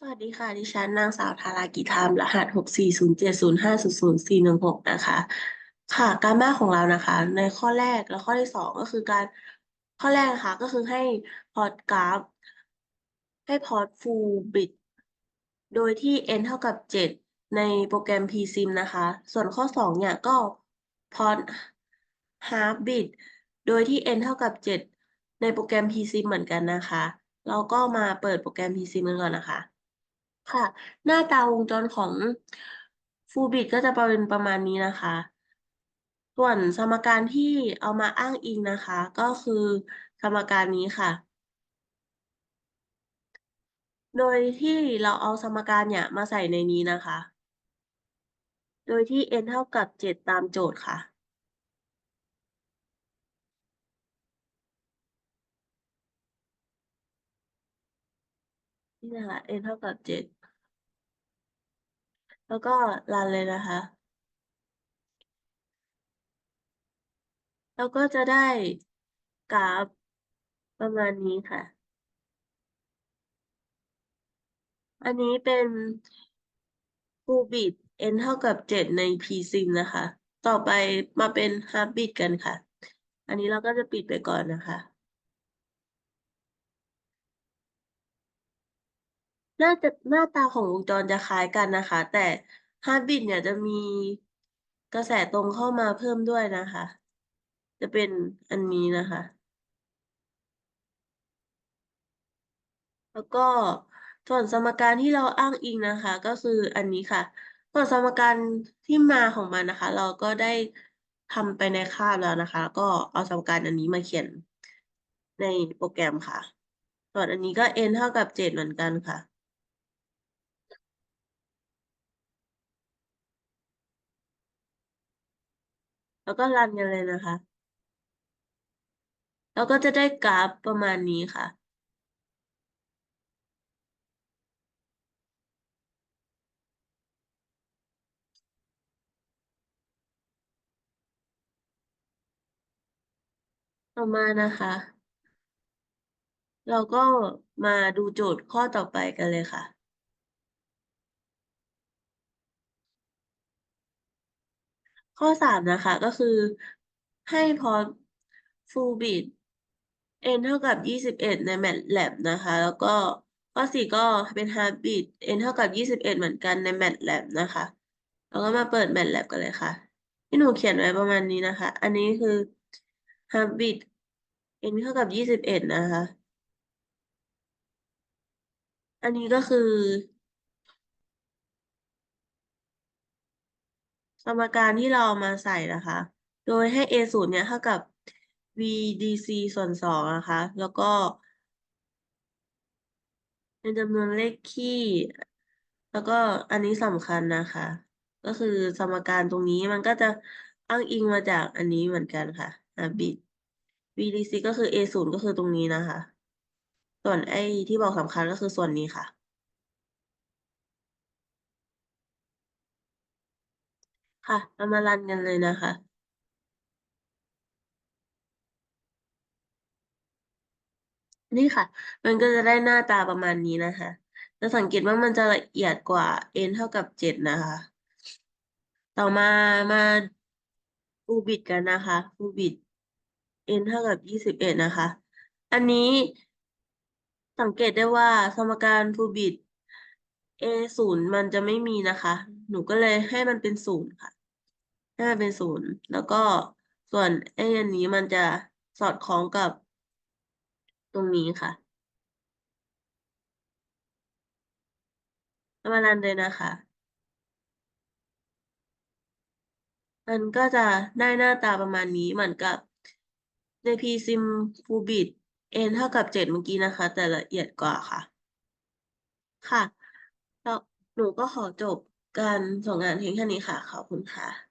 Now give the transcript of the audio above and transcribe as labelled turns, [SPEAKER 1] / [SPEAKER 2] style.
[SPEAKER 1] สวัสดีค่ะ ดิฉันนางสาวธารากิธามรหัสหกสี่ศูนย์เจ็ดศูนย์ห้าศูนย์ศูนย์สี่หนึ่งหกนะคะ ค่ะการบ้านของเรานะคะ ในข้อแรกและข้อที่สองก็คือการข้อแรกนะคะก็คือให้พอร์ตกราฟ ให้พอร์ตฟูลบิตโดยที่ n เท่ากับเจ็ดในโปรแกรม psim นะคะ ส่วนข้อสองเนี่ยก็พอร์ต half bit โดยที่ n เท่ากับเจ็ดในโปรแกรม psim เหมือนกันนะคะ เราก็มาเปิดโปรแกรม psim กันก่อนนะคะ ค่ะ หน้าตาวงจรของ full bit ก็จะเป็นประมาณนี้นะคะ ส่วนสมการที่เอามาอ้างอิงนะคะ ก็คือสมการนี้ค่ะ โดยที่เราเอาสมการเนี่ยมาใส่ในนี้นะคะ โดยที่ n เท่ากับเจ็ดตามโจทย์ค่ะ นี่นะคะ n เท่ากับเจ็ดแล้วก็รันเลยนะคะแล้วก็จะได้กราฟประมาณนี้ค่ะ อันนี้เป็น full bit n เท่ากับเจ็ดใน psim นะคะ ต่อไปมาเป็น half bit กันค่ะ อันนี้เราก็จะปิดไปก่อนนะคะ หน้าจะหน้าตาของวงจรจะคล้ายกันนะคะ แต่ half bit เนี่ยจะมีกระแสตรงเข้ามาเพิ่มด้วยนะคะ จะเป็นอันนี้นะคะ แล้วก็ส่วนสมการที่เราอ้างอิงนะคะ ก็คืออันนี้ค่ะ ส่วนสมการที่มาของมันนะคะ เราก็ได้ทำไปในคาบแล้วนะคะ ก็เอาสมการอันนี้มาเขียนในโปรแกรมค่ะ ส่วนอันนี้ก็ n เท่ากับเจ็ดเหมือนกันค่ะ แล้วก็รันกันเลยนะคะ แล้วก็จะได้กราฟประมาณนี้ค่ะ ต่อมานะคะ เราก็มาดูโจทย์ข้อต่อไปกันเลยค่ะ ข้อสามนะคะ ก็คือให้พอ full bit n เท่ากับยี่สิบเอ็ดใน MATLAB นะคะ แล้วก็ข้อสี่ก็เป็น half bit n เท่ากับยี่สิบเอ็ดเหมือนกันใน MATLAB นะคะ แล้วก็มาเปิด MATLAB กันเลยค่ะ ที่หนูเขียนไว้ประมาณนี้นะคะ อันนี้คือ half bit n เท่ากับยี่สิบเอ็ดนะคะ อันนี้ก็คือ สมการที่เราเอามาใส่นะคะ โดยให้ a ศูนย์เนี่ยเท่ากับ vdc ส่วนสองนะคะ แล้วก็เป็นจำนวนเลขคี่ แล้วก็อันนี้สำคัญนะคะ ก็คือสมการตรงนี้มันก็จะอ้างอิงมาจากอันนี้เหมือนกันค่ะอะบิด vdc ก็คือ a ศูนย์ก็คือตรงนี้นะคะ ส่วนไอ้ที่บอกสำคัญก็คือส่วนนี้ค่ะ ค่ะ เรามารันกันเลยนะคะ นี่ค่ะ มันก็จะได้หน้าตาประมาณนี้นะคะ จะสังเกตว่ามันจะละเอียดกว่า n เท่ากับเจ็ดนะคะ ต่อมามาฟูบิดกันนะคะฟูบิด n เท่ากับยี่สิบเอ็ดนะคะ อันนี้สังเกตได้ว่าสมการฟูบิด a ศูนย์มันจะไม่มีนะคะ หนูก็เลยให้มันเป็นศูนย์ค่ะ ห้มันเป็นศูนย์แล้วก็ส่วนไอ้อันนี้มันจะสอดคล้องกับตรงนี้ค่ะมารันเลยนะคะ มันก็จะได้หน้าตาประมาณนี้เหมือนกับใน psim full bit n เท่ากับเจ็ดเมื่อกี้นะคะ แต่ละเอียดกว่าค่ะ ค่ะแล้วหนูก็ขอจบการส่งงานเพียงแค่นี้ค่ะ ขอบคุณค่ะ